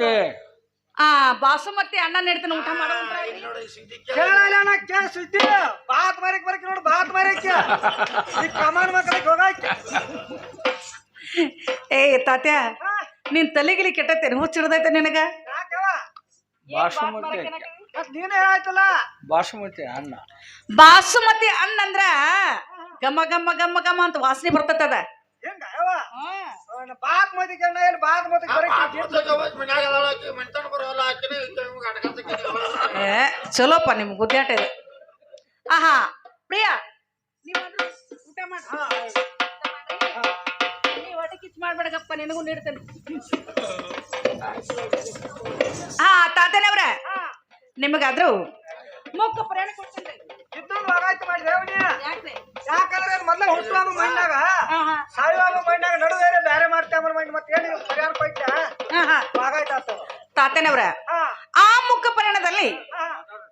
ಬಾಸುಮತಿ. ಆ ಬಾಸುಮತಿ ಅಣ್ಣ ನೆಡ್ತಾನೆ ಊಟ ಮಾಡೋ ಕೇಳಲ್ಲ ಕೇಳ ಸುದ್ದಿ. ಬಾತ್ ಮಾರಿಕ್ ಬರಕ್ ನೋಡು ಬಾತ್ ಮಾರಿಕ್. ಈ ಕಮಾನ್ ಮಕ್ಕಳಿಗೆ ಹೋಗಾಕೆ. ಏ ತಾತ್ಯ ನಿನ್ ತಲೆಗಿಲಿ ಕೆಟ್ಟತ್ತೇನೆ ಹುಚ್ಚಿಡ್ದೈತೆ ನಿನಗ? ಬಾಸುಮತಿ. ಅಣ್ಣ ನೀನೇ ಹೇಳಾಯ್ತಲ್ಲ ಬಾಸುಮತಿ ಅನ್ನ ಬಾಸುಮತಿ ಅನ್ನ ಅಂದ್ರ ಗಮ ಗಮ ಗಮ ಗಮ ಅಂತ ವಾಸನೆ ಬರ್ತದ ಹೆಂಗ ಅವ್ನ ಬಾತ್ ಮದಿ ಕಣ್ಣ ಬಾತ್ ಏ ಚಲೋಪ್ಪ ನಿಮ್ ಗುದ್ದಾಟ ಇದೆ. ಆಹಾ ಪ್ರಿಯಾ ನೀವು ಊಟ ಮಾಡಿ. ನೀವ್ ಹೊಟ್ಟೆ ಕಿಚ್ ಮಾಡ್ಬೇಡಗಪ್ಪ ನಿನಗೂ ನೀಡ್ತೇನೆ. ಹಾ ತಾತನವ್ರ ನಿಮಗಾದ್ರು ಮುಖ ಪ್ರಯಾಣ ಕೊಡ್ತೀನಿ. ಇದ್ದು ಯಾಕಂದ್ರೆ ಮೊದ್ಲ ಹುಟ್ಟುವ ಮಣ್ಣಾಗ ಹಾ ಹಾ. ಸಾಯುವ ಮಣ್ಣಾಗ ತಾತನವ್ರ ಆ ಮುಖ ಪ್ರಯಾಣದಲ್ಲಿ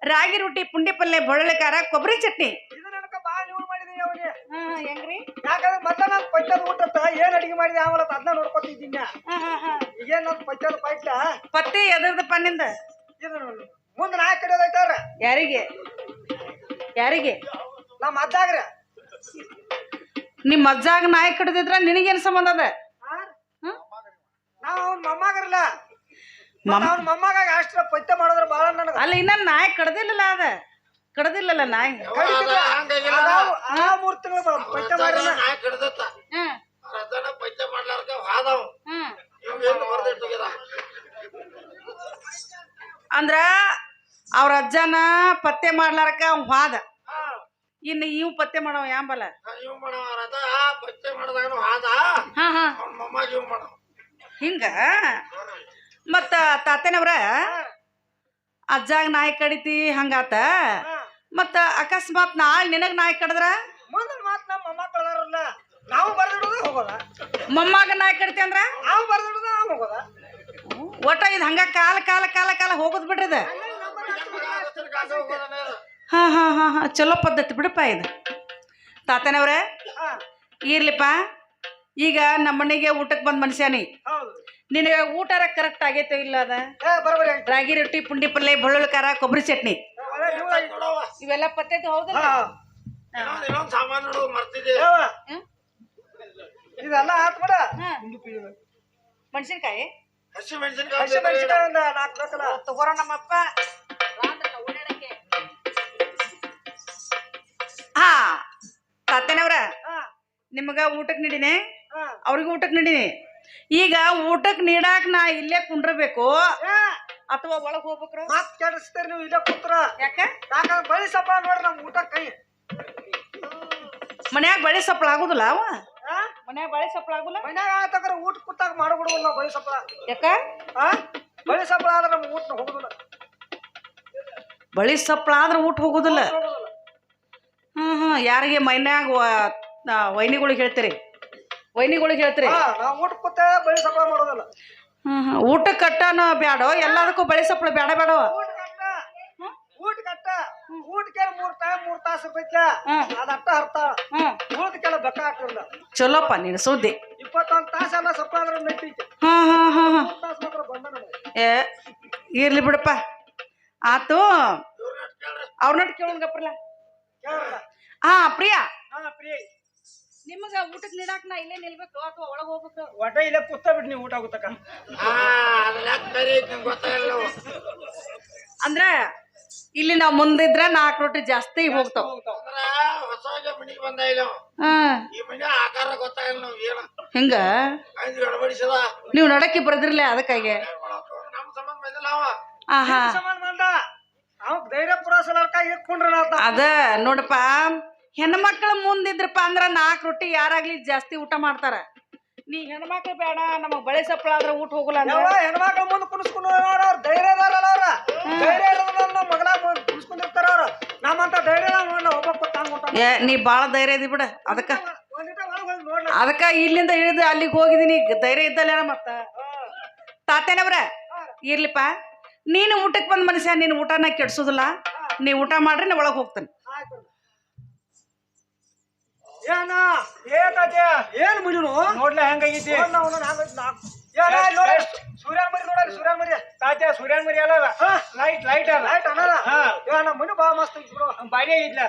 ರಾಗಿ ರೊಟ್ಟಿ ಪುಂಡಿ ಪಲ್ಲೆ ಬೊಳ್ಳೆ ಖಾರ ಕೊಬ್ಬರಿ ಚಟ್ನಿ. ಯಾಕಂದ್ರೆ ಮೊದ್ಲ ನಾನು ಪಂಚದ ಊಟತ್ತ ಏನ್ ಅಡಿಗೆ ಮಾಡಿದೆ ಆಮೇಲೆ ಅದನ್ನ ನೋಡ್ಕೊತಿದ್ದೀನಿ. ಈಗೇನ್ ನನ್ ಪಂಚದ ಪೈಟ್ಲ ಪತ್ತಿ ಎದ್ರದಪ್ಪ ನಿಂದ? ಇದು ಮುಂದೆ ನಾಯಕ್ ಕಡಿಯೋದೈತಾರ ಯಾರಿಗೆ? ಯಾರಿಗೆ? ನಮ್ಮ ಅಜ್ಜಾಗ್ರ. ನಿಮ್ಮ ಅಜ್ಜಾಗ ನಾಯಿ ಕಡ್ದಿದ್ರ ನಿನಗೇನ್ ಸಂಬಂಧ ಅದ? ನಾವ್ ಅವ್ನ ಮೊಮ್ಮಗರಲ್ಲ. ಮೊಮ್ಮ- ಅವ್ನ ಮೊಮ್ಮಗ ಅಷ್ಟ ಪೈತ್ಯ ಮಾಡಿದ್ರ ಬಾಳ ನನಗ ಅಲ್ಲ ಇನ್ನ ನಾಯಿ ಕಡ್ದಿಲ್ಲಲ್ಲ ಅದ. ಕಡ್ದಿಲ್ಲಲ್ಲ ನಾಯಿ. ಆ ಮೂರ್ ತಿಂಗಳು ಮಾಡಿಲ್ಲ. ಹ್ಮ್. ಹ್ಮ್. ಅಂದ್ರ ಅವ್ರ ಅಜ್ಜನ ಪತ್ತೆ ಮಾಡ್ಲಾರಕ ಅವ್ ಹಾದ ಇನ್ನು ಇವ್ ಪತ್ತೆ ಮಾಡವ ಯಾಂಬಲ್ಲ? ಹಾ ಹಾ ಹಿಂಗ? ಮತ್ತ ತಾತನವ್ರ ಅಜ್ಜಾಗ ನಾಯಿ ಕಡಿತಿ ಹಂಗಾತ. ಮತ್ತ ಅಕಸ್ಮಾತ್ ನಾಳೆ ನಿನಗ್ ನಾಯಿ ಕಡದ್ರ? ನಾವು ಮೊಮ್ಮಗ ನಾಯಿ ಕಡಿತಿ ಅಂದ್ರ? ನಾವು ಬರ್ದಿಡೋದು ಹೋಗೋದ. ಒಟ್ಟ ಇದು ಹಂಗ ಕಾಲ ಕಾಲ ಕಾಲ ಕಾಲ ಹೋಗುದ್ ಬಿಡ್ರಿದ ಹಾ ಹಾ ಹಾ ಹಾ ಚಲೋ ಪದ್ಧತಿ ಬಿಡಪ್ಪ ಇದು. ತಾತನವ್ರೆ ಇರ್ಲಿಪ್ಪ. ಈಗ ನಮ್ಮನೆಗೆ ಊಟಕ್ಕೆ ಬಂದ್ ಮನುಷ್ಯನಿ ನಿನಗೆ ಊಟ ಕರೆಕ್ಟ್ ಆಗೈತೆ ಇಲ್ಲ ಅದ? ಏ ಬರಬರಿ ರಾಗಿ ರೊಟ್ಟಿ ಪುಂಡಿ ಪಲ್ಲೆ ಬೆಳ್ಳುಳ್ಳಿ ಖಾರ ಕೊಬ್ಬರಿ ಚಟ್ನಿ. ಇವೆಲ್ಲ ಪತ್ತೈತಿ ಹೌದಲ್ಲ? ಹಾ. ಸಾಮಾನು ಮರ್ತಿದ್ದೆ. ಯವ್ವ, ಹ್ಮ್? ಇದೆಲ್ಲ. ಮೆಣಸಿನ್ಕಾಯಿ? ತಗೋರ ನಮ್ಮಪ್ಪ. ಹಾ ತಾತನವ್ರ. ಹಾ. ನಿಮಗ ಊಟಕ್ಕೆ ನೀಡಿನಿ. ಅವ್ರಿಗೂ ಅವ್ರಿಗೆ ಊಟಕ್ಕೆ ನೀಡಿನಿ. ಈಗ ಊಟಕ್ಕೆ ನೀಡಾಕ ನಾ ಇಲ್ಲೇ ಕುಂಡ್ರಬೇಕು? ಅಥವಾ ಒಳಗ್ ಹೋಗ್ಬೇಕ್ರ? ಮಾತ್ ಕೆಡಿಸ್ತೀರಿ ನೀವು ಇಲ್ಲೇ ಕೂತ್ರ. ಯಾಕೆ? ಯಾಕಂದ್ರೆ ಬಳಿ ಸಪ್ಪ ನೋಡ್ರಿ ನಮ್ ಊಟ ಕೈ. ಮನ್ಯಾಗ ಬಳಿ ಸಪ್ಪಳ ಆಗುದಿಲ್ಲ ಅವ? ಮನ್ಯಾಗ ಬಳಿ ಸಪ್ಪಳ ಆಗುಲ್ಲ ಮನ್ಯಾಗ ಆತಕ್ರ ಊಟ ಕೂತಾಗ ಮಾಡ್ಬಿಡುವಲ್ಲ ಬಳಿ ಸಪ್ಪಳ. ಯಾಕ? ಆ ಬಳಿ ಸಪ್ಪಳ ಆದ್ರೆ ನಮ್ ಊಟ ಹೋಗುದಿಲ್ಲ. ಬಳಿ ಸಪ್ಪಳ ಆದ್ರೆ ಊಟ ಹೋಗುದಿಲ್ಲ? ಹೋಗುದಿಲ್ಲ. ಹ್ಮ್ ಹ್ಮ್. ಯಾರಿಗೆ ಮೈನ್ಯಾಗ ವೈನಿಗಳಿಗೆ ಹೇಳ್ತೀರಿ? ವೈನಿಗಳಿಗೆ ಹೇಳ್ತೀರಿ? ನಾವ್ ಊಟ ಕೂತ ಬಳಿ ಮಾಡೋದಲ್ಲ. ಹ್ಮ್ ಹ್ಮ್. ಊಟ ಕಟ್ಟನ ಬ್ಯಾಡೋ? ಎಲ್ಲದಕ್ಕೂ ಬಳಿ ಸಪ್ಪಳ ಬೇಡ ಬೇಡವ ಊಟ ಕಟ್ಟ ಊಟ ಕಟ್ಟ ಊಟಕ್ಕೆ ಮೂರ್ ಟೈಮ್ ಮೂರ್ ತಾಸು ಬೇಕ. ಅದ ಅಟ್ಟ ಅರ್ಥ. ಹ್ಮ್. ಉಳ್ದಕ್ಕೆಲ್ಲ ಬೆಕ್ಕ ಚಲೋಪ್ಪ ನೀನು ಸುದ್ದಿ. ಇಪ್ಪತ್ತೊಂದು ತಾಸ ಎಲ್ಲ ಅಂದ್ರೆ ಹಾ ಹಾ ಹಾ ಹಾ ತಾಸು ಮಾತ್ರ ಬಂದ ಏ ಇರ್ಲಿ ಬಿಡಪ್ಪ. ಆತು ಅವ್ರನ್ನ ಕೇಳೋಣಗಪ್ರಲ್ಲ ಕೇಳಲ್ಲ ಹಾ ಪ್ರಿಯಾ. ಹಾ ಪ್ರಿಯ. ನಿಮಗ ಊಟಕ್ಕೆ ನೀಡಾಕ ನಾ ಇಲ್ಲೇ ನಿಲ್ಬೇಕು ಅಥವಾ ಒಳಗೆ ಹೋಗ್ಬೇಕು? ಒಟ ಇಲ್ಲೇ ಕೂತ ಬಿಡ್ ನೀವು ಊಟ ಆಗುತ್ತಕ್ಕ. ಅಂದ್ರ ಇಲ್ಲಿ ನಾವ್ ಮುಂದಿದ್ರ ನಾಲ್ಕು ರೊಟ್ಟಿ ಜಾಸ್ತಿ ಹೋಗ್ತಾವ. ಅಂದ್ರೆ ಹೊಸ ಮನಿಗೆ ಬಂದ ಇಲ್ಲ. ಈ ಮನೆ ಆಕಾರ ಗೊತ್ತಾಗಲ್ಲ ನಾವು ಏನ. ಹಿಂಗ? ನೀವು ನಡಕ್ಕೆ ಬರದಿರ್ಲಿ ಅದಕ್ಕಾಗಿ. ನಮ್ಮ ಸಂಬಂಧ ಬಂದಿಲ್ಲ ಅವ. ಆಹಾ. ಅದ ನೋಡಪ್ಪ ಹೆಣ್ಮಕ್ಳ ಮುಂದಿದ್ರಪ್ಪ ಅಂದ್ರ ನಾಲ್ಕು ರೊಟ್ಟಿ ಯಾರಾಗ್ಲಿ ಜಾಸ್ತಿ ಊಟ ಮಾಡ್ತಾರ. ನೀ ಹೆಣ್ಮಕ್ಳು ಬೇಡ ನಮಗ್ ಬಳೆ ಸಪ್ಪಳ ಆದ್ರೆ ಊಟ ಹೋಗಲ್ಲ ಹೆಣ್ಮಕ್ಳು ಮುಂದೆ ಕುಣಿಸ್ಕೊಂಡು ಧೈರ್ಯ ಅವ್ರ. ಧೈರ್ಯ ಇರೋದ್ರನ್ನ ಮಗಳ ಕುಣಿಸ್ಕೊಂಡಿರ್ತಾರ ಅವ್ರ. ನಮ್ಮಂತ ಧೈರ್ಯ ಒಬ್ಬ ತಾಂಗ್ ಊಟ ಏ ನೀ ಬಾಳ ಧೈರ್ಯ ಇದಿ ಬಿಡ. ಅದಕ್ಕ ಅದಕ್ಕ ಇಲ್ಲಿಂದ ಇಳಿದು ಅಲ್ಲಿಗೆ ಹೋಗಿದೀನಿ ಧೈರ್ಯ ಇದ್ದಲ್ಲ ಮತ್ತ? ತಾತೇನವ್ರ ಇರ್ಲಿಪ್ಪ. ನೀನು ಊಟಕ್ಕೆ ಬಂದ ಮನುಷ್ಯ ನೀನು ಊಟನ ಕೆಡ್ಸೋದಿಲ್ಲ. ನೀ ಊಟ ಮಾಡ್ರಿ ನಾ ಒಳಗೆ ಹೋಗ್ತಾನೆ. ಏನ? ಏನಾದ್ಯ? ಏನ್ ಮುಗಿನು ನೋಡ್ಲ ಹೆಂಗೈತಿ ಸೂರ್ಯ ಮರಿ ನೋಡ ಸೂರ್ಯ ಮರಿ. ತಾತ್ಯ ಸೂರ್ಯನ್ ಮರಿ ಅಲ್ಲ ಲೈಟ್ ಲೈಟ್ ಲೈಟ್ ಅನ್ನಲ್ಲ. ಏ ನಮ್ಮ ಬಾ ಮಸ್ತ್ ಬಿಡು. ಬಾರಿ ಐತ್ಲ.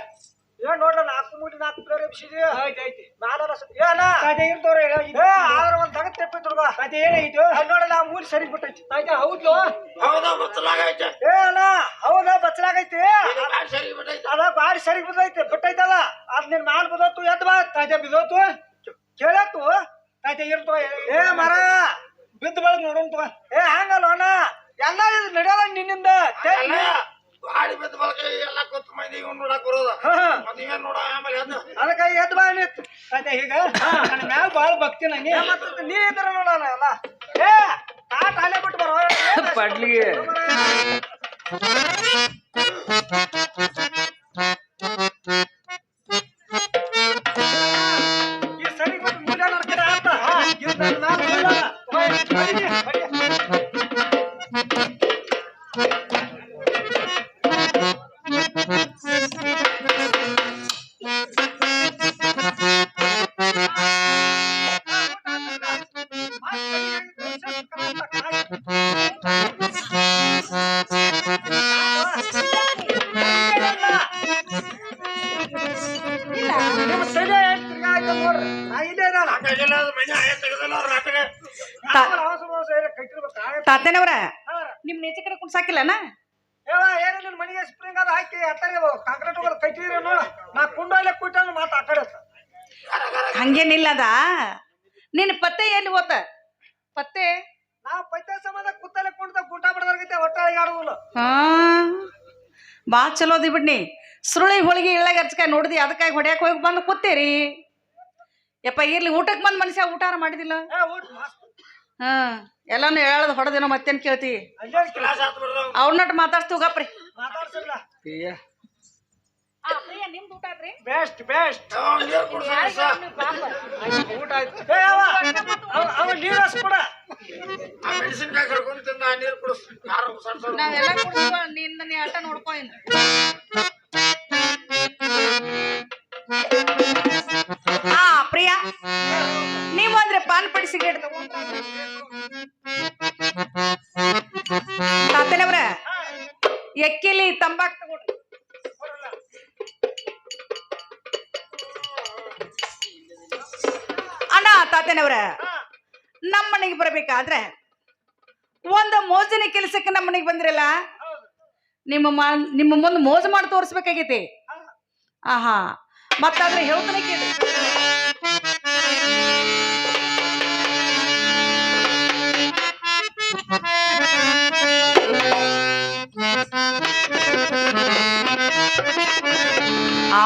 ಏನ್ ನೋಡ್ಲ ನಾಲ್ಕು ಮೂಡಿ ನಾಲ್ಕು ಪ್ಲೇರ್ ಎಬ್ಸಿದಿ ಆಯ್ತು ಐತಿ ನಾಲ್ಕು ಏನ ತಾತ್ಯ ಇರ್ತವ್ರ ಏ ಆದ್ರ ಒಂದ್ ತಗತ್ ಹುಡುಗ ತಾತ್ಯ ಏನಾಯ್ತು ಅಲ್ಲಿ ನೋಡಲ್ಲ ಆ ಮೂಲಿ ಸರಿ ಬಿಟ್ಟೈತಿ. ತಾತ್ಯ ಹೌದ್ಲು? ಹೌದಾ ಬತ್ತಲಾಗೈತೆ ಏ ಅಣ್ಣ ಹೌದಾ ಬಚ್ಚಲಾಗೈತಿ ಅದ ಬಾಡಿ ಸರಿ ಬಿದ್ದೈತಿ ಬಿಟ್ಟೈತಲ್ಲ. ಅದ್ ನಿನ್ ಮ್ಯಾಲ ಬಿದ್ದೋತು ಎದ್ ಬಾ. ತಾತ್ಯ ಬಿದ್ದೋತು ಕೇಳತ್ತು ತಾತ್ಯ ಇರ್ತವ ಏ ಮರ. ಬಿದ್ದ ಬಳಕ್ ನೋಡೋಣ ಏ ಹಂಗಲ್ಲ ಅಣ್ಣ. ಎಲ್ಲ ಇದು ನಡೆಯಲ್ಲ ನಿನ್ನಿಂದ. ಅಲ್ಲ ಗಾಡಿ ಬಿದ್ದ ಬಲಕ ಎಲ್ಲ ಕೊತ್ತ ಮಂದಿ ಇವ್ನು ನೋಡಕ್ ಬರೋದ ಮತ್ ನೀವೇನ್ ನೋಡ ಆಮೇಲೆ ಅದು ಅದಕ್ಕೆ ಎದ್ ಬಾ ನಿತ್ ಈಗ ನನ್ನ ಮ್ಯಾಲ ಭಾಳ ಭಕ್ತಿ ನಂಗೆ ಮತ್ತೆ ನೀ ಇದ್ರ ನೋಡಲ್ಲ ಎಲ್ಲ ಏ ಕಾಟ ಅಲ್ಲೇ ಬಿಟ್ಟು ಬರೋ ಪಡ್ಲಿಗೆ. ಈ ಸರಿ ನನ್ನ ಮ್ಯಾಲ್ ಬೀಳಲ್ಲ. ಕುಣ್ಸಾಕಿಲ್ಲನ ಯವ್ವ, ಏನು ನಿನ್ ಮನೆಗೆ ಸ್ಪ್ರಿಂಗ್ ಅದು ಹಾಕಿ ಹತ್ತಾರೆ ಕಾಂಕ್ರೀಟ್ ಹೋಗೋದು ಕಟ್ಟಿದ್ರೆ ನೋಡ. ನಾ ಕುಂಡೋಲೆ ಕುಯ್ತಾನ ಮಾತು ಆ ಕಡೆ. ಹಂಗೇನಿಲ್ಲದ? ನಿನ್ನ ಪತ್ತೆ ಎಲ್ಲಿ ಓತ ಪತ್ತೆ? ನಾ ಪೈತೆ ಸಂಬಂಧ ಕುತ್ತಲೆ ಕುಂಡ್ದ ಗುಂಟ ಬಡದಾರ್ಗೈತೆ ಹೊಟ್ಟೆ ಆಡುದಿಲ್ಲ. ಹಾ. ಭಾಳ ಚಲೋ ಅದಿ ಬಿಡ್ನಿ. ಸುರುಳಿ ಹೋಳಿಗೆ ಇಳ್ಳಾಗ ಹಚ್ಕ ನೋಡಿದಿ ಅದಕ್ಕಾಗಿ ಹೊಡ್ಯಾಕ ಹೋಗಿ ಬಂದು ಕೂತೇರಿ. ಯಪ್ಪ ಇರ್ಲಿ ಊಟಕ್ಕೆ ಬಂದು ಮನುಷ್ಯ ಊಟಾರ ಮಾಡಿದಿಲ್ಲ? ಹ್ಮ್ ಊಟ ಮಸ್ತ್. ಹಾ. ಎಲ್ಲಾನು ಹೇಳದ್ ಹೊಡೆದೇನೋ ಮತ್ತೇನ್ ಕೇಳ್ತಿ? ಅವ್ರನ್ನಟ್ಟು ಮಾತಾಡ್ತೀವಿ ಗಪ್ರಿ ಬೆಸ್ಟ್ ಬೆಸ್ಟ್ ನೀರು ಕುಡ್ಸ ಊಟ ಆಯ್ತು. ಅವ ಅವ ನೀರು ಹಸ್ ಆ ಮೆಣಸಿನ್ಕಾಯಿ ಕರ್ಕೊಂಡ್ ತಿಂದ ನೀರು ಕುಡಿಸ್. ಯಾರು ಸಣ್ಣ ಸಣ್ಣ ನಾವೆಲ್ಲ ಕುಡಿಸ್ಕೊ ನಿನ್ನ ನೀ ಆಟ ನೋಡ್ಕೊ ಇನ್ನು. ಹಾ ಪ್ರಿಯಾ. ಪಾನ್ ಪಡಿ ಸಿಗರೇಟ್ ಎಕ್ಕಿಲಿ ತಂಬಾಕ್ ತಗೊಂಡ್ರಿ ಅಣ್ಣ, ತಾತೇನವ್ರ ನಮ್ಮ ಮನೆಗೆ ಬರ್ಬೇಕಾದ್ರೆ ಒಂದು ಮೋಜಿನ ಕೆಲಸಕ್ಕೆ ನಮ್ಮ ಮನೆಗೆ ಬಂದಿರಲ್ಲ? ನಿಮ್ಮ ನಿಮ್ಮ ಮುಂದೆ ಮೋಜು ಮಾಡಿ ತೋರಿಸ್ಬೇಕಾಗೈತಿ. ಆಹಾ, ಮತ್ತಾದ್ರೆ ಹೇಳ್ತಾನೆ ಕೇಳಿ. ಆ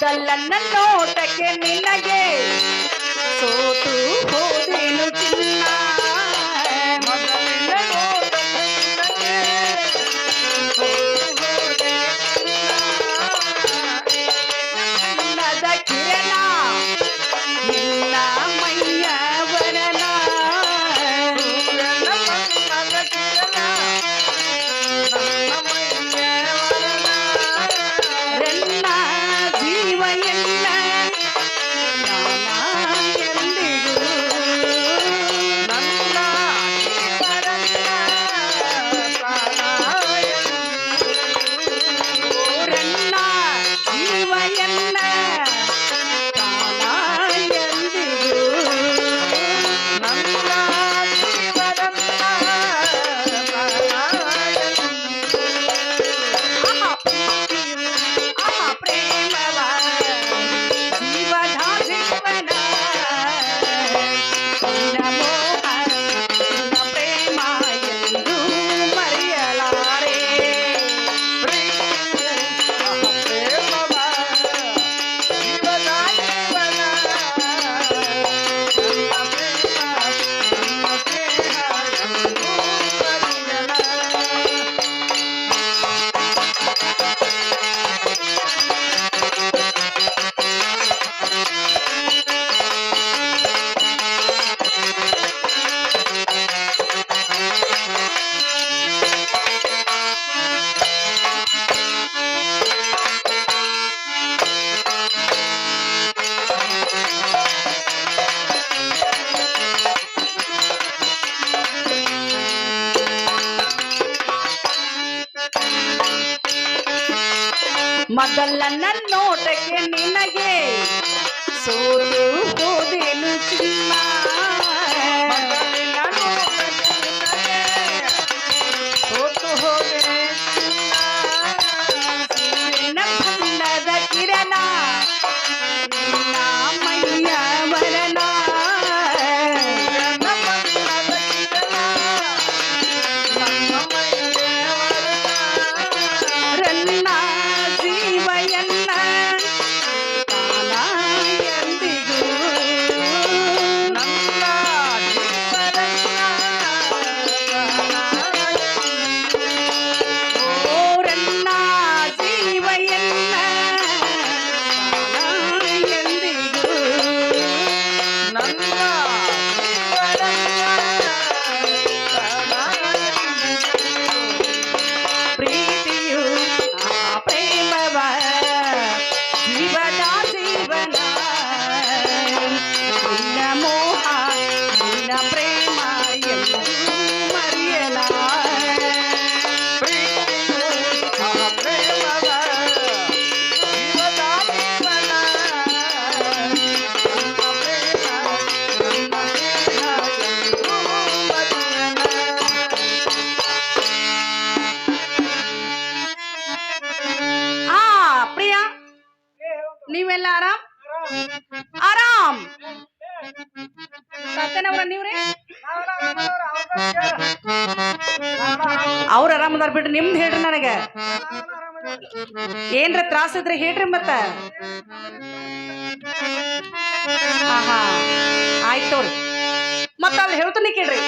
ಮೊದಲ ನೋಟಕ್ಕೆ ನಿನಗೆ ಸೋತು ಹೋದೇನು ಚಿನ್ನ. ಹೇಳ್ರಿ ನಿಮ್ದು ಹೇಳ್ರಿ ನನಗ. ಏನ್ರ ತ್ರಾಸದ್ರೆ ಹೇಳ್ರಿ ಮತ್ತ. ಆಯ್ತು ಮತ್ತ ಅಲ್ಲಿ ಹೇಳ್ತೀನಿ ಕೇಳ್ರಿ.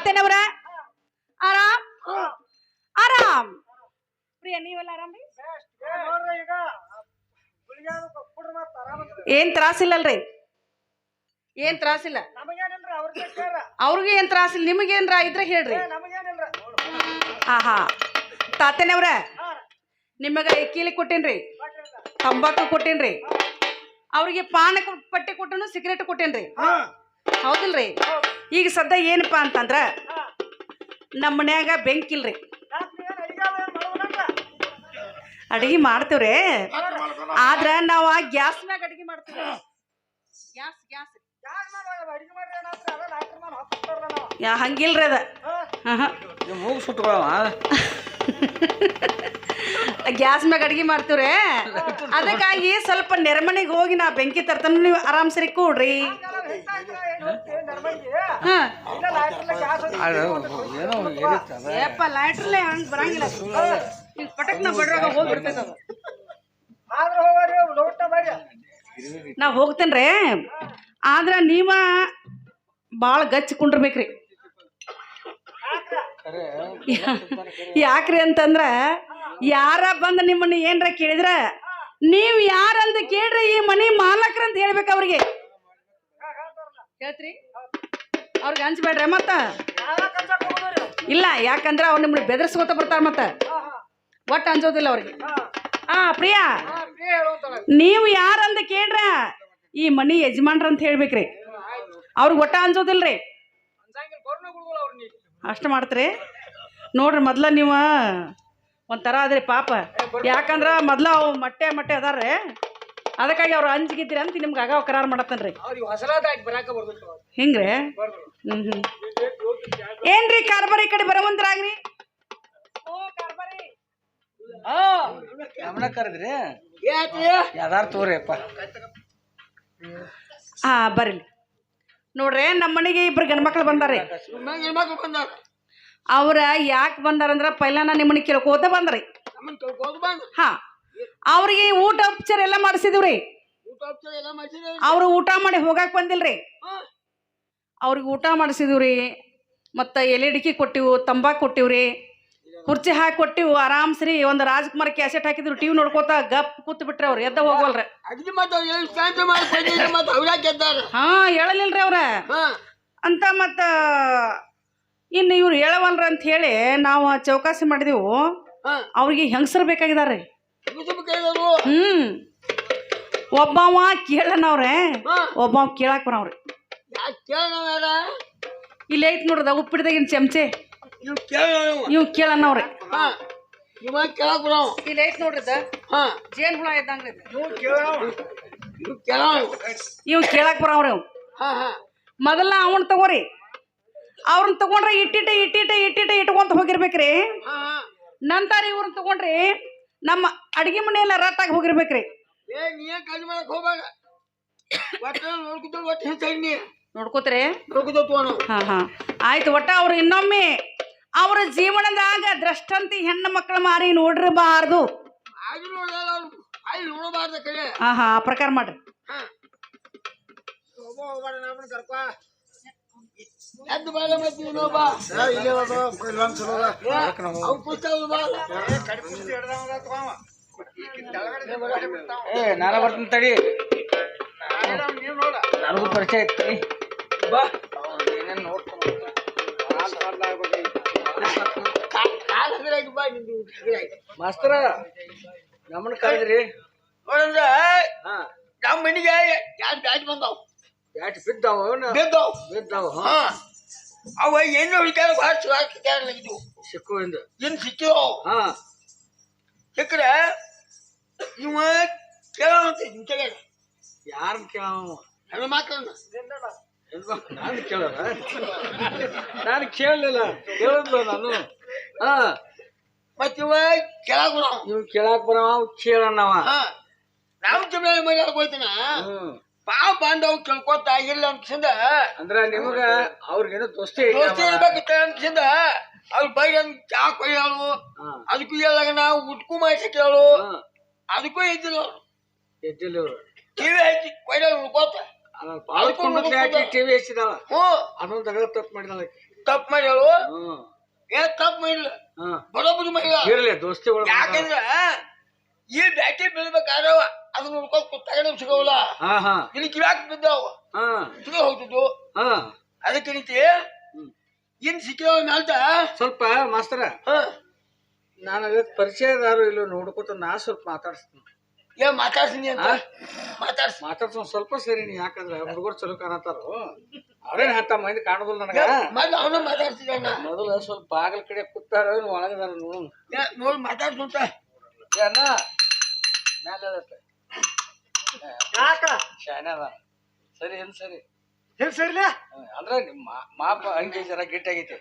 ತಾತೇನವ್ರ ಆರಾಮ್? ಆರಾಮ್. ಪ್ರಿಯ, ನೀವೆಲ್ಲ ಆರಾಮ್. ಏನ್ ತ್ರಾಸಿಲ್ಲಲ್ರಿ? ಏನ್ ತ್ರಾಸಿಲ್ಲ? ಅವ್ರಿಗೆ ಏನ್ ತ್ರಾಸಿಲ್ಲ, ನಿಮಗೇನ್ರ ಇದ್ರೆ ಹೇಳ್ರಿ. ಹಾ ಹಾ. ತಾತೇನವ್ರ, ನಿಮಗ ಕೀಲಿ ಕೊಟ್ಟೇನ್ರಿ. ತಂಬಾಕು ಕೊಟ್ಟೇನ್ರಿ. ಅವ್ರಿಗೆ ಪಾನ ಪಟ್ಟಿ ಕೊಟ್ಟನು, ಸಿಗರೇಟ್ ಕೊಟ್ಟೇನ್ರಿ. ಹೌದಿಲ್ರಿ? ಈಗ ಸದ್ಯ ಏನಪ್ಪ ಅಂತಂದ್ರೆ ನಮ್ಮ ಮನ್ಯಾಗ ಬೆಂಕಿ ಇಲ್ಲ ರೀ ಅಡಿಗೆ ಮಾಡ್ತೇವ್ರಿ. ಆದ್ರೆ ನಾವು ಆ ಗ್ಯಾಸ್ ಮ್ಯಾಗ ಅಡಿಗೆ ಮಾಡ್ತೀವಿ. Gas gas. ಹಂಗಿಲ್ರಿ ಅದ. ಗ್ಯಾಸ್ ಮ್ಯಾಗ ಅಡಿಗೆ ಮಾಡ್ತೀವ್ರಿ. ಅದಕ್ಕಾಗಿ ಸ್ವಲ್ಪ ನೆರಮನೆಗೆ ಹೋಗಿ ನಾ ಬೆಂಕಿ ತರ್ತನ. ನೀವು ಆರಾಮ್ಸರಿ ಕೂಡ್ರಿ. ಏನ್ ಹೋಗ್ತಿ ನರ್ಮಂಗಿ? ಹಾ? ಇಲ್ಲ lighter ಲೆ gas ಹಚ್ಚಿ ಏಪ್ಪ ಲೈಟ್ಸ್ಲೆ ಹಂಗ್ ಬರಂಗಿಲ್ಲ. ಪಟಕ್ನ ಬಡ್ರಾಗ ಹೋಗ್ಬಿಡ್ತೈತೆ ಅದು ನಾ ಹೋಗ್ತೇನ್ರಿ? ಆದ್ರ ನೀವ ಭಾಳ ಗಚ್ಚಿ ಕುಂಡ್ರಬೇಕ್ರಿ. ಯಾಕ್ರಿ ಅಂತಂದ್ರ ಯಾರ ಬಂದು ನಿಮ್ಮನ್ನ ಏನ್ರ ಕೇಳಿದ್ರ? ನೀವ್ ಯಾರಂತ ಕೇಳ್ರಿ ಈ ಮನಿ ಮಾಲಕ್ರಂತ ಹೇಳ್ಬೇಕು ಅವ್ರಿಗೆ. ಹೇಳ್ತ್ರಿ ಅವ್ರಿಗೆ ಹಂಚ್ಬೇಡ್ರಿ ಮತ್ತ. ಇಲ್ಲ, ಯಾಕಂದ್ರ ಅವ್ರು ನಿಮ್ಗೆ ಬೆದರ್ಸ್ಕೊತ ಬರ್ತಾರ ಮತ್ತ. ಒಟ್ಟು ಅಂಜೋದಿಲ್ಲ ಅವ್ರಿಗೆ. ಆ, ಪ್ರಿಯಾ, ನೀವು ಯಾರಂತ ಕೇಳ್ರ? ಈ ಮನಿ ಯಜಮಾನ್ರ ಅಂತ ಹೇಳ್ಬೇಕ್ರಿ. ಅವ್ರಿಗೆ ಒಟ್ಟ ಅಂಜೋದಿಲ್ರಿ ಅಷ್ಟು ಮಾಡ್ತೀರಿ. ನೋಡ್ರಿ, ಮೊದ್ಲ ನೀವು ಒಂಥರ ಆದ್ರಿ ಪಾಪ. ಯಾಕಂದ್ರ ಮೊದ್ಲ ಅವು ಮಟ್ಟೆ ಮಟ್ಟೆ ಅದಾರ್ರಿ. ಅದಕ್ಕಾಗಿ ಅವ್ರು ಅಂಜಿಗಿದ್ದೀರಿ ಅಂತ ನಿಮ್ಗೆ ಆಗ ಕರಾರು ಮಾಡತ್ತನ್ರಿ. ರೀ. ಹಿಂಗ್ರಿ. ಹ್ಮ್ ಹ್ಮ್. ಏನ್ರಿ ಕಾರ್ಬಾರಿ ಈ ಕಡೆ ಬರವಂತರಾಗ್ರಿ ಓ ಕಾರ್ಬಾರಿ. ಗಮನ ಕರೆದ್ರಿ? ಯಾವ್ದಾರು ತೋರಿಯಪ್ಪ ಹಾ ಬರ್ರಿ. ನೋಡ್ರಿ ನಮ್ಮ ಮನೆಗೆ ಇಬ್ರು ಗಂಡ್ಮಕ್ಳು ಬಂದಾರ್ರಿ. ನಂಗ್ ಹೆಣ್ಮಕ್ಳು ಬಂದಾರ. ಅವ್ರ ಯಾಕೆ ಬಂದಾರಂದ್ರ ಪೈಲಾನ ನಿಮ್ಮನ್ನ ಕೇಳ್ಕೋತ ಬಂದ್ರಿ. ಹಾ. ಅವ್ರಿಗೆ ಊಟ ಉಪಚಾರ ಎಲ್ಲ ಮಾಡಿಸಿದ್ರಿ ಅವ್ರು ಊಟ ಮಾಡಿ ಹೋಗಾಕ್ ಬಂದಿಲ್ರಿ. ಅವ್ರಿಗೆ ಊಟ ಮಾಡಿಸಿದ್ರಿ ಮತ್ತು ಎಲೆಡಿಕೆ ಕೊಟ್ಟಿವು ತಂಬಾಕು ಕೊಟ್ಟಿವ್ರಿ. ಕುರ್ಚಿ ಹಾಕಿ ಕೊಟ್ಟಿವು ಆರಾಮ್ಸ್ರಿ. ಒಂದು ರಾಜ್ಕುಮಾರ್ ಕ್ಯಾಸೆಟ್ ಹಾಕಿದ್ರು ಟಿವಿ ನೋಡ್ಕೋತ ಗಪ್ ಕೂತ್ ಬಿಟ್ರಿ ಅವ್ರು ಎದ್ದ ಹೋಗಲ್ರಿ ಹಾ ಹೇಳಲಿಲ್ರಿ ಅವ್ರ. ಅಂತ ಮತ್ತ ಇನ್ನು ಇವ್ರು ಹೇಳವಲ್ರ ಅಂತ ಹೇಳಿ ನಾವು ಚೌಕಾಸಿ ಮಾಡಿದೆವು. ಅವ್ರಿಗೆ ಹೆಂಗಸರು ಬೇಕಾಗಿದಾರ್ರಿ. ಹ್ಮ್ ಒಬ್ಬವ ಕೇಳನವ್ರೆ ಒಬ್ಬವ ಕೇಳಾಕ್ ಬರವ್ರಿ ಇಲ್ಲ ಐತ್ ನೋಡ್ರದ ಉಪ್ಪಿಡ್ದಾಗಿನ ಚಮಚೆ ಇವ್ ಕೇಳನವ್ರೆ ಇಲ್ಲ ಐತ್ ನೋಡ್ರದ ಜೇನ್ ಹುಳ ಇದ್ದಂಗ ಇವ್ ಕೇಳಾಕ್ ಬರವ್ರಿ ಅವ್ ಮೊದಲ ಅವನ್ ತಗೋರಿ ಅವ್ರನ್ನ ತಗೊಂಡ್ರೆ ಇಟ್ಟಿಟ್ಟೆ ಇಟ್ಟಿಟ್ಟೆ ಇಟ್ಟಿಟ್ಟೆ ಇಟ್ಕೊಂತ ಹೋಗಿರ್ಬೇಕ್ರಿ ನಂತರ ಇವ್ರನ್ನ ತಗೊಂಡ್ರಿ ನಮ್ಮ ಅಡಿಗೆ ಎಲ್ಲ ರಟ್ಟಾಗಿ ಹೋಗಿರ್ಬೇಕ್ರಿ. ಏ ನೀ ಏನ್ ಕಾಳಜಿ ಮಾಡಕ್ ಹೋಗ್ಬೇಡ ಒಟ್ಟ ನೋಡ್ಕೊತ ಒಟ್ಟು ಹೆಚ್ಚಾಗಿ ನೀ. ನೋಡ್ಕೋತೀರಿ? ನೋಡ್ಕೊತ ತೋಣ ಹಾ ಹಾ. ಆಯ್ತು ಒಟ್ಟ ಅವ್ರು ಇನ್ನೊಮ್ಮೆ ಅವ್ರ ಜೀವನದಾಗ ದ್ರಷ್ಟಂತಿ ಹೆಣ್ಣು ಮಕ್ಕಳ ಮಾರಿ ನೋಡಿರಬಾರ್ದು. ಆಗಿ ನೋಡಲ್ಲ ಅವ್ರು. ಅಲ್ಲಿ ನೋಡಬಾರ್ದ ಕಡೆ. ಆಹಾ ಆ ಪ್ರಕಾರ ಮಾಡ್ರಿ. ಒಬ್ಬ ಕರ್ಕೊ. ಎದ್ದು ಬಾಳ ಇಲ್ಲೇ ಬಾ ಏ ನಾನು ಬರ್ತೀನಿ ತಡಿ. ನನಗೂ ಪರಿಚಯ ಐತಿ ಬಾ. ಏನೇನು ನೋಡ್ಕೊಂಡು. ಮಾಸ್ತರ ನಮ್ಮನ್ನ ಕರೆದ್ರಿ. ಹಾ. ನಮ್ಮ ಮನೆಗೆ ಯಾರು ಬ್ಯಾಟ್ ಬಂದಾವ? ಬ್ಯಾಟ್ ಬಿದ್ದಾವ ಬಿದ್ದಾವ್. ಬಿದ್ದಾವ ಹಾ. ಅವ ಏನು ಹುಡುಕ್ಯಾರ ಭಾಳ ಚಲೋ ಸಿಕ್ಕು ಎಂದು ಏನು ಸಿಕ್ಕೋ ಹಾ. ಸಿಕ್ಕರೆ ಕೇಳೋಂತ ಇಂಚಗ ಯಾರನ್ನ ಕೇಳವ ಮಕ್ಕಳನ್ನ ನಾನು ಕೇಳ ನಾನು ಕೇಳಲಿಲ್ಲ. ಕೇಳಿದ್ಲು ನಾನು. ಹಾ. ಮತ್ತಿವ ಇವ ಕೇಳಾಕ ನೀವು ಕೇಳಕ್ ಬರವ ಅವ್. ಕೇಳಣ್ಣವ ನಾವು ಜಮೀನ ಮನೆ ಹೋಗ್ತೀನ ಪಾಪ ಬಾಂಧವ್ ಕೇಳ್ಕೊತ ಆಗಿಲ್ಲ ಅನ್ಸಿಂದ ಅಂದ್ರ ನಿಮಗ ಅವ್ರಿಗೇನು ದೋಸ್ತಿ ದೋಸ್ತಿ. ಇರ್ಬೇಕಿತ್ತ ಅನ್ಸಿಂದ ಅವ್ರು ಬೈ ಅಂತ ಚಾ ಕೊಯ್ಯಾಳು ಅದಕ್ಕೂ ಎಲ್ಲ ನಾವು ಉಟ್ಕು ಮಾಡಿಸಿ ಕೇಳು ಅದಕ್ಕೂ ಇದ್ದಿಲ್ಲ ಎದ್ದಿಲ್ಲ. ಟಿವಿ ಕೊಯ್ಲ ಉಳ್ಕೋತ. ಹಾಕಿ ಟಿವಿ ಹಚ್ಚಿದಾಳ. ಹ್ಞೂ. ಅದೊಂದು ತಪ್ಪು ಮಾಡಿದಾಳ. ತಪ್ಪು ಹ್ಞೂ. ಏ ತಪ್ಪು ಮಾಡಿಲ್ಲ? ಹಾ. ಬರೋಬ್ಬರಿ ಮಾಡಿಲ್ಲ ಇರ್ಲಿ ದೋಸ್ತಿ ಒಳಗ ಯಾಕಂದ್ರ ಈ ಬ್ಯಾಟಿ ಬೀಳ್ಬೇಕಾದ್ರ ಅದನ್ನ ಉಳ್ಕೋತ ಸಿಗೋಲ್ಲ ಹಾ ಹಾ. ಇಲ್ಲಿ ಕಿವ್ಯಾಕ್ ಬಿದ್ದಾವ. ಹಾ. ಸಿಗೋ ಹೋಗ್ತಿದ್ವು. ಹಾ. ಅದಕ್ಕೆ ನಿಂತಿ ಏನ್ ಇನ್ ಸಿಕ್ಕಿರೋ ಮ್ಯಾಲ್ತ ಸ್ವಲ್ಪ ಮಾಸ್ತರ. ಹ. ನಾನು ಅದಕ್ಕೆ ಪರಿಚಯದಾರು ಇಲ್ಲ ನೋಡ್ಕೊತ ನಾ ಸ್ವಲ್ಪ ಮಾತಾಡ್ಸ್ತೀನಿ. ಏನ್ ಮಾತಾಡ್ಸಿನಿ ಅಂತ. ಮಾತಾಡ್ಸ. ಮಾತಾಡ್ಸೋ ಸ್ವಲ್ಪ ಸರಿ ನೀ ಯಾಕಂದ್ರೆ ಹುಡುಗರು ಚಲೋ ಕಾಣತಾರು ಅವ್ರೇನ್ ಹತ್ತ ಮಂದಿ ಕಾಣೋದಿಲ್ಲ ನನಗ? ಮೊದ್ಲು ಅವನ ಮಾತಾಡ್ತಿದ್ದ ಮೊದಲು ಸ್ವಲ್ಪ ಬಾಗಿಲ ಕಡೆ ಕೂತಾರ ಒಳಗದಾರ ನೋಡು. ನೋಡಿ ಮಾತಾಡ್ಸುಂತ ಏನ ಮ್ಯಾಲೆ ಅದತ್ತ. ಯಾಕ? ಸರಿ ಏನ್ ಸರಿ. ಏನ್ ಸರಿ ಅಂದ್ರೆ ನಿಮ್ಮ ಮಾಪ ಹಂಗೆ ಜರ ಗಟ್ಟಿಯಾಗೈತಿ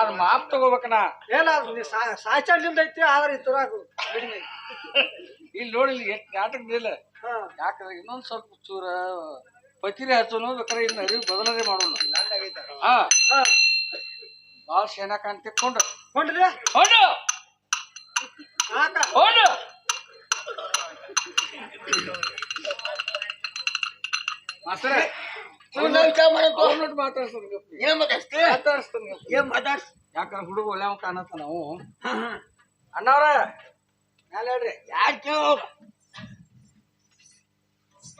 ಅದ್ ಮಾಪ್ ತಗೋಬೇಕಣ್ಣ. ಏನಾದ್ರು ಸಾಯ್ಚಾಡ್ಲಿಂದ ಐತಿ ಆದ್ರೆ ಇತ್ತರಾಗ ಇಲ್ಲಿ ನೋಡಿ ಇಲ್ಲಿ ಎಷ್ಟು ನಾಟಕದಿಲ್ಲ ಹಾ. ಯಾಕಂದ್ರೆ ಇನ್ನೊಂದು ಸ್ವಲ್ಪ ಚೂರ ಪತಿರಿ ಹಚ್ಚೋನು ಬೇಕಾದ್ರೆ ಇನ್ನು ಅರಿವು ಬದಲಾವಣೆ ಮಾಡೋಣ. ಹಾ. ಭಾಳ ಶೇನ ಕಾಣ್ ತೆಕ್ಕೊಂಡು ಕೊಂಡ್ರಿ ಹೊಂಡು ಯಾಕ ಹೊಂಡು ಮಾಸ್ತರ ಮಾತಾಡ್ಸ್ತಾನೆ ಯಾಕಂದ್ರೆ ಹುಡುಗ ಒಳ್ಳೆ ಕಾಣತ್ತ ನಾವು. ಅಣ್ಣವ್ರ ಹೇಳ್ರಿ ಯಾರು ಕೇಳೋ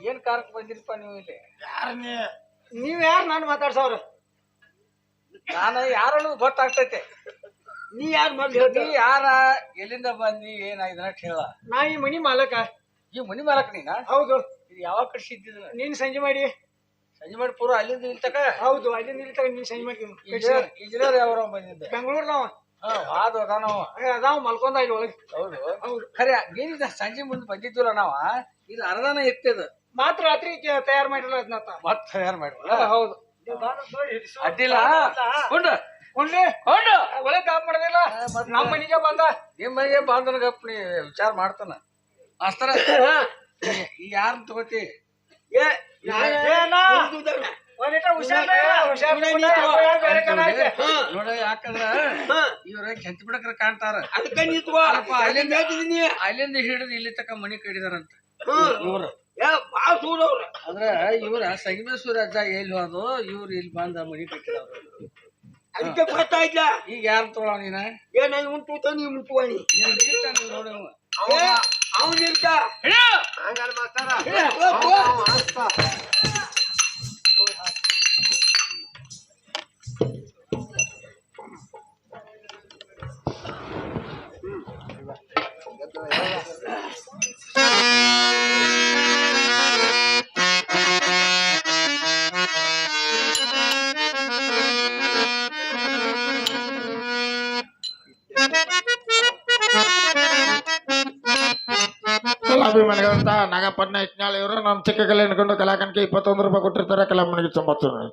ಏನ್ ಕಾರಕ್ಕೆ ಬಂದಿರಪ್ಪ ನೀವು ಇಲ್ಲಿ? ಯಾರ ನೀವ್ ಯಾರು ನಾನು ಮಾತಾಡ್ಸವ್ರ ನಾನು ಯಾರು ಗೊತ್ತಾಗ್ತೈತೆ. ನೀ ಯಾರು ಮೊದ್ಲು ನೀ ಯಾರ ಎಲ್ಲಿಂದ ಬಂದಿ ಏನಾಯ್ತು ಅಂತ ಹೇಳ. ನಾ ಈ ಮನಿ ಮಾಲಕ. ಈ ಮನಿ ಮಾಲಕ ನೀನ? ಹೌದು. ಇದು ಯಾವಾಗ ಕಟ್ಸಿದ್ದಿದ್ದ ನೀನ್? ಸಂಜೆ ಮಾಡಿ. ಸಂಜೆ ಮಾಡಿ ಪೂರ ಅಲ್ಲಿಂದ ಇಲ್ತಕ? ತಕ ಹೌದು ಅಲ್ಲಿಂದ ಇಲ್ತಕ ನೀನ್ ಸಂಜೆ ಮಾಡ್ತೀನಿ ಇಂಜಿನಿಯರ್ ಇಂಜಿನಿಯರ್ ಯಾವ ಬಂದಿದ್ದ? ಬೆಂಗಳೂರ್ನವ. ಹಾ ವಾದ ಅದಾನವ ಅದಾವ ಮಲ್ಕೊಂಡ ಇಲ್ಲಿ ಒಳಗೆ. ಹೌದು. ಹೌದು. ಖರೆ ಏನಿದ ಸಂಜೆ ಮುಂದೆ ಬಂದಿದ್ವಲ್ಲ ನಾವ. ಇದು ಅರ್ಧನ ಎತ್ತದ ಮಾತ್ರ ರಾತ್ರಿ ತಯಾರು ಮಾಡಿರಲ್ಲ ಅದನ್ನ ಮತ್ತೆ ತಯಾರು ಮಾಡಿಲ್ಲ. ಹೌದು. ಅಡ್ಡಿಲ್ಲ. ಉಂಡು. ಕೊಂಡ್ರಿ ಉಂಡು. ಒಳಗೆ ಕಾಪ್ ಮಾಡೋದಿಲ್ಲ. ನಮ್ಮ ಮನೆಗೆ ಬಂದ. ನಿಮ್ಮ ಮನೆಗೆ ಬಾಂಧವನಗಪ್ಪ ನೀ ವಿಚಾರ ಮಾಡ್ತಾನ. ಮಾಸ್ತರ ಈ ಯಾರನ್ನ ತಗೋತಿ? ಏ ನೋಡ. ಯಾಕಂದ್ರ ಇವ್ರ ಕೆಂಚ ಬಿಡಕ್ರ ಕಾಣ್ತಾರ. ಅದಕ್ಕೆ ಅಲ್ಲಿಂದ ಅಲ್ಲಿಂದ ಹಿಡಿದು ಇಲ್ಲಿ ತಕ ಮನಿ ಕಡಿದಾರಂತ ಅಂದ್ರ ಇವ್ರ. ಸಂಗಮೇಶ್ವರ ಅಜ್ಜ ಎಲ್ಲಿ ಹೋದು ಇವ್ರು ಇಲ್ಲಿ ಬಂದ ಮನಿ ಕಟ್ಟಿದವ್ರು. ಅದಕ್ಕೆ ಗೊತ್ತಾಯ್ತಾ ಈಗ ಯಾರು ತಗೊಳ ನೀನ? ಏನ ಇವನ್ ತೂತ ನೋಡವ ನೋಡು ಹಿಡ್ಯೋ! ಕಲಾಭಿಮಾನಿಗಳಂತ ಇಟ್ನಾಳ್ ಇವರು ನಮ್ಮ ಚಿಕ್ಕ ಕಲೆ ಅನ್ಕೊಂಡು ಕಲಾಕಂಠಕ್ಕೆ ಇಪ್ಪತ್ತೊಂದು ರೂಪಾಯಿ ಕೊಟ್ಟಿರ್ತಾರೆ ಕಲಾಮಣಿಗೆ ತೊಂಬತ್ತು ರೂಪಾಯಿ